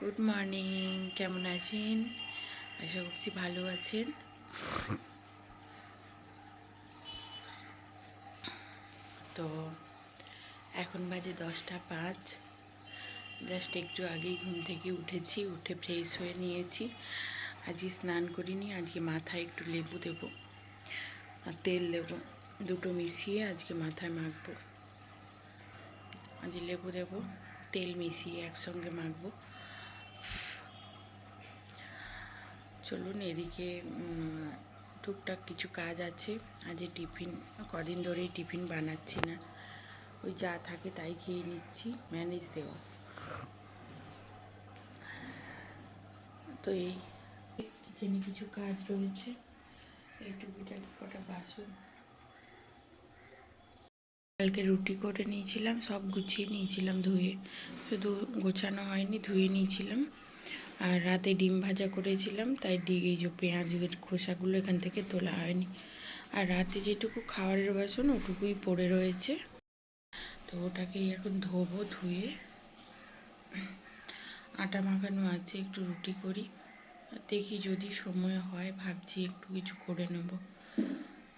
Good morning কেমন আছেন? আশা করছি ভালো আছেন। তো এখন বাজে দশটা পাঁচ। জাস্ট একটু আগেই ঘুম থেকে উঠেছি, উঠে ফ্রেশ হয়ে নিয়েছি। আজকে স্নান করিনি, আজকে মাথায় একটু লেবু দেবো, আর তেল দেবো। দুটো মিশিয়ে আজকে মাথায় মাখবো। আজকে লেবু দেবো, তেল মিশিয়ে একসঙ্গে মাখবো। চলুন এদিকে টুকটাক কিছু কাজ আছে। আজকে টিফিন, কদিন ধরেই টিফিন বানাচ্ছি না। ওই যা থাকে তাই খেয়ে নিচ্ছি, ম্যানেজ দেওয়া। তো এই, কিচেনে কিছু কাজ রয়েছে। এই টুপিটা কটা বাসন। কালকে রুটি করে নিয়েছিলাম, সব গুছিয়ে নিয়েছিলাম ধুয়ে। শুধু গোছানো হয়নি, ধুয়ে নিয়েছিলাম। আর রাতে ডিম ভাজা করেছিলাম, তাই এই যে পেঁয়াজের খোসাগুলো এখান থেকে তোলা হয়নি। আর রাতে যেটুকু খাবারের বাসন, ওটুকুই পড়ে রয়েছে। তো ওটাকেই এখন ধোবো, ধুয়ে। আটা মাখানো আছে, একটু রুটি করি। দেখি যদি সময় হয়, ভাবছি একটু কিছু করে নেব।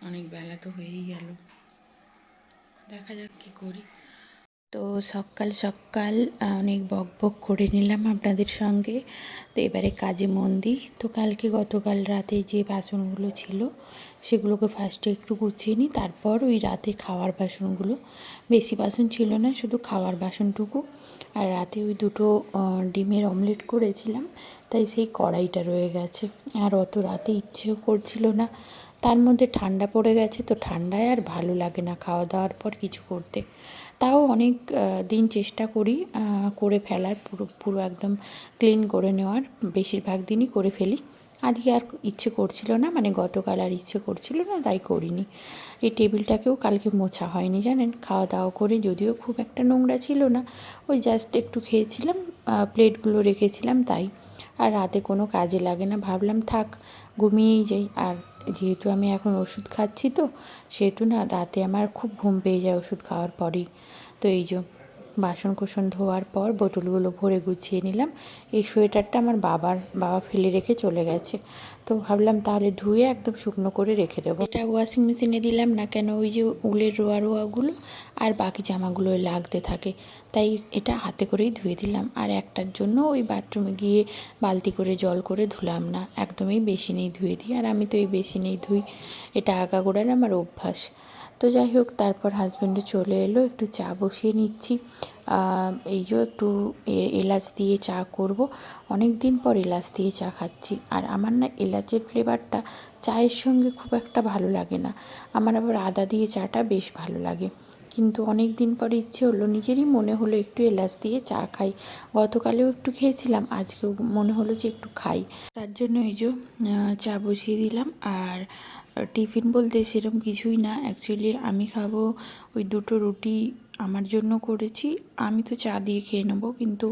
অনেক বেলা তো হয়েই গেল। দেখা যাক কী করি। তো সকাল সকাল অনেক বক বক করে নিলাম আপনাদের সঙ্গে। তো এবারে কাজে মন দিই। তো কালকে গতকাল রাতে যে বাসনগুলো ছিল, সেগুলোকে ফার্স্টে একটু গুছিয়ে নিই। তারপর ওই রাতে খাওয়ার বাসনগুলো। বেশি বাসন ছিল না, শুধু খাওয়ার বাসনটুকু। আর রাতে ওই দুটো ডিমের অমলেট করেছিলাম, তাই সেই কড়াইটা রয়ে গেছে। আর অত রাতে ইচ্ছেও করছিল না। তার মধ্যে ঠান্ডা পড়ে গেছে, তো ঠান্ডায় আর ভালো লাগে না খাওয়া দাওয়ার পর কিছু করতে। তাও অনেক দিন চেষ্টা করি করে ফেলার, পুরো পুরো একদম ক্লিন করে নেওয়ার, বেশিরভাগ দিনই করে ফেলি। আজকে আর ইচ্ছে করছিল না মানে গতকাল আর ইচ্ছে করছিল না, তাই করিনি। এই টেবিলটাকেও কালকে মোছা হয়নি, জানেন? খাওয়া দাওয়া করে যদিও খুব একটা নোংরা ছিল না, ওই জাস্ট একটু খেয়েছিলাম প্লেটগুলো রেখেছিলাম তাই। আর রাতে কোনো কাজে লাগে না, ভাবলাম থাক, ঘুমিয়েই যাই। আর যেহেতু আমি এখন ওষুধ খাচ্ছি তো, সেহেতু না রাতে আমার খুব ঘুম পেয়ে যায় ওষুধ খাওয়ার পরেই। তো এই যে বাসন কোসন ধোয়ার পর বোতলগুলো ভরে গুছিয়ে নিলাম। এই সোয়েটারটা আমার বাবার, বাবা ফেলে রেখে চলে গেছে। তো ভাবলাম তাহলে ধুয়ে একদম শুকনো করে রেখে দেবো। এটা ওয়াশিং মেশিনে দিলাম না কেন? ওই যে উলের রোয়া রোয়াগুলো আর বাকি জামাগুলো লাগতে থাকে। তাই এটা হাতে করেই ধুয়ে দিলাম। আর একটার জন্য ওই বাথরুমে গিয়ে বালতি করে জল করে ধুলাম না। একদমই বেসিনেই ধুয়ে দিই আর আমি তো এই বেসিনেই ধুই। এটা আগাগোড়ার আমার অভ্যাস। তো যাই হোক, তারপর হাজব্যান্ডও চলে এলো, একটু চা বসিয়ে নিচ্ছি। এই যে একটু এলাচ দিয়ে চা করব। অনেক দিন পর এলাচ দিয়ে চা খাচ্ছি। আর আমার না এলাচের ফ্লেভারটা চায়ের সঙ্গে খুব একটা ভালো লাগে না। আমার আবার আদা দিয়ে চাটা বেশ ভালো লাগে। কিন্তু অনেক দিন পর ইচ্ছে হলো নিজেরই মনে হলো একটু এলাচ দিয়ে চা খাই। গতকালেও একটু খেয়েছিলাম, আজকেও মনে হলো যে একটু খাই। তার জন্য এই যে চা বসিয়ে দিলাম আর টিফিন বলতে সেরকম কিছুই না। অ্যাকচুয়ালি আমি খাব ওই দুটো রুটি আমার জন্য করেছি। আমি তো চা দিয়ে খেয়ে নেব, কিন্তু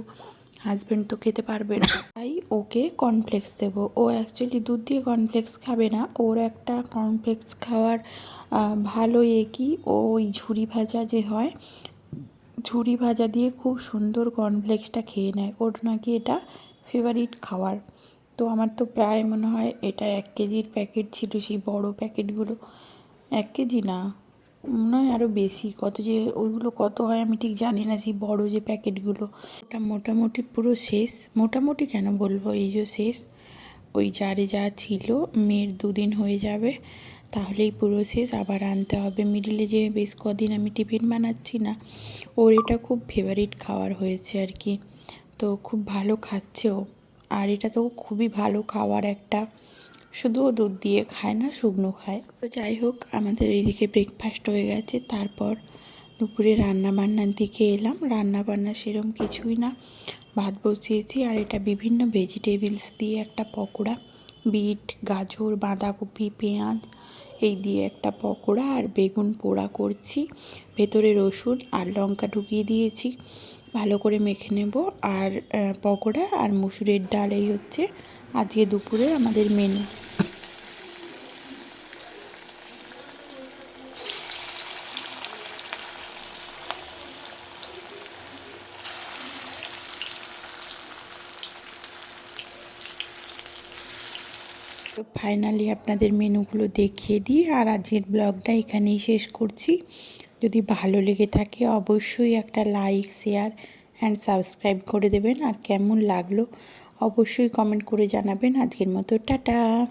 হাজব্যান্ড তো খেতে পারবে না। তাই ওকে কর্নফ্লেক্স দেবো। ও অ্যাকচুয়ালি দুধ দিয়ে কর্নফ্লেক্স খাবে না। ওর একটা কর্নফ্লেক্স খাওয়ার ভালো এ কি ওই ঝুরি ভাজা যে হয়, ঝুরি ভাজা দিয়ে খুব সুন্দর কর্নফ্লেক্সটা খেয়ে নেয়। ওর নাকি এটা ফেভারিট খাওয়ার। তো আমার তো প্রায় মনে হয় এটা এক কেজির প্যাকেট ছিল সেই বড় প্যাকেটগুলো এক কেজি না। হয় আরও বেশি। কত যে ওইগুলো কত হয় আমি ঠিক জানি না, সেই বড় যে প্যাকেটগুলো। ওটা মোটামুটি পুরো শেষ। মোটামুটি কেন বলব? এই যে শেষ, ওই জারে যা ছিল, মেয়ের দুদিন হয়ে যাবে, তাহলেই পুরো শেষ। আবার আনতে হবে। মিডিলে যে বেশ কদিন আমি টিফিন বানাচ্ছি না, ওর এটা খুব ফেভারিট খাওয়ার হয়েছে আর কি। তো খুব ভালো খাচ্ছেও আর এটা তো খুবই ভালো খাবার একটা শুধু দুধ দিয়ে খায় না, শুকনো খায়। তো যাই হোক, আমাদের এইদিকে ব্রেকফাস্ট হয়ে গেছে। তারপর দুপুরে রান্না বান্নার দিকে এলাম। রান্না বান্না সেরম কিছুই না। ভাত বসিয়েছি আর এটা বিভিন্ন ভেজিটেবলস দিয়ে একটা পকোড়া। বিট, গাজর, বাঁধাকপি, পেঁয়াজ, এই দিয়ে একটা পকোড়া আর বেগুন পোড়া করছি। ভেতরে রসুন আর লঙ্কা ঢুকিয়ে দিয়েছি। ভালো করে মেখে নেব। আর পকোড়া আর মুসুরের ডাল, এই হচ্ছে আজকে দুপুরে আমাদের মেনু। তো ফাইনালি আপনাদের মেনুগুলো দেখিয়ে দিই, আর আজকের ব্লগটা এখানেই শেষ করছি। যদি ভালো লেগে থাকে অবশ্যই একটা লাইক শেয়ার অ্যান্ড সাবস্ক্রাইব করে দেবেন। আর কেমন লাগল অবশ্যই কমেন্ট করে জানাবেন। আজকের মতো টাটা।